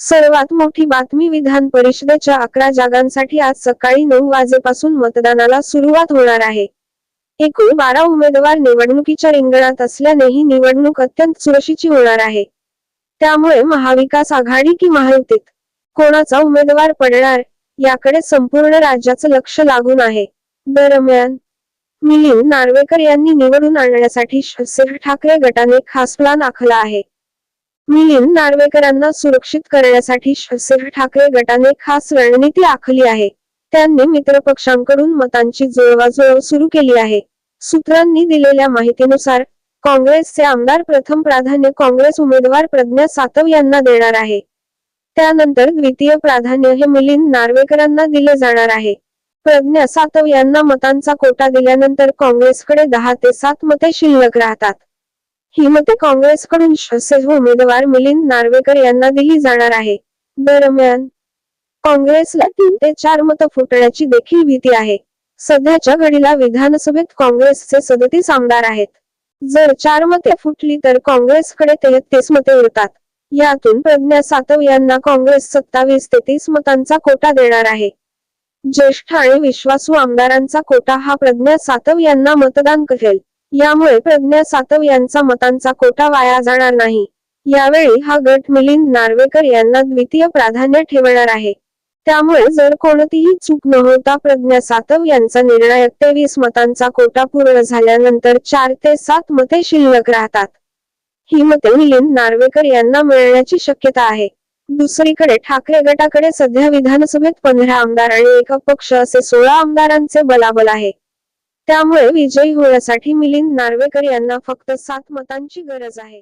सर्वात मोठी बातमी विधान परिषदेच्या अकरा जागांसाठी आज सकाळी नऊ वाजेपासून मतदानाला सुरुवात होणार आहे. एकूण बारा उमेदवार निवडणुकीच्या रिंगणात असल्याने ही निवडणूक अत्यंत चुरशीची होणार आहे. त्यामुळे महाविकास आघाडी की महायुतीत कोणाचा उमेदवार पडणार याकडे संपूर्ण राज्याचं लक्ष लागून आहे. दरम्यान मिलिंद नार्वेकर यांनी निवडून आणण्यासाठी शिवसेना ठाकरे गटाने खास प्लान आखला आहे. मिलिंद नार्वेकरांना सुरक्षित करण्यासाठी शिवसेना ठाकरे गटाने खास रणनीती आखली आहे. त्यांनी मित्रपक्षांकडून मतांची जुळवाजुळव सुरू केली आहे. सूत्रांनी दिलेल्या माहितीनुसार काँग्रेसचे आमदार प्रथम प्राधान्य काँग्रेस उमेदवार प्रज्ञा सातव यांना देणार आहे. त्यानंतर द्वितीय प्राधान्य हे मिलिंद नार्वेकरांना दिले जाणार आहे. प्रज्ञा सातव यांना मतांचा कोटा दिल्यानंतर काँग्रेसकडे दहा ते सात मते शिल्लक राहतात. ही मते काँग्रेसकडून शिवसेना उमेदवार मिलिंद नार्वेकर यांना दिली जाणार आहे. दरम्यान काँग्रेसला तीन ते चार मतं फुटण्याची देखील भीती आहे. सध्याच्या घडीला विधानसभेत काँग्रेसचे सदतीस आमदार आहेत. जर चार मते फुटली तर काँग्रेसकडे तेहतीस मते उरतात. यातून प्रज्ञा सातव यांना काँग्रेस सत्तावीस ते तीस मतांचा कोटा देणार आहे. ज्येष्ठ आणि विश्वासू आमदारांचा कोटा हा प्रज्ञा सातव यांना मतदान करेल. यामुळे प्रज्ञा सातव यांचा मतांचा कोटा वाया जाणार नाही. यावेळी हा गट मिलिंद नार्वेकर यांना द्वितीय प्राधान्य ठेवणार आहे. त्यामुळे जर कोणतीही चूक न होता प्रज्ञा सातव यांचा निर्णय तेवीस मतांचा कोटा पूर्ण झाल्यानंतर चार ते सात मते शिल्लक राहतात. ही मते मिलिंद नार्वेकर यांना मिळण्याची शक्यता आहे. दुसरीकडे ठाकरे गटाकडे सध्या विधानसभेत पंधरा आमदार आणि एक अपक्ष असे सोळा आमदारांचे बलाबल आहे. त्यामुळे विजयी होण्यासाठी मिलिंद नार्वेकर यांना फक्त सात मतांची गरज आहे.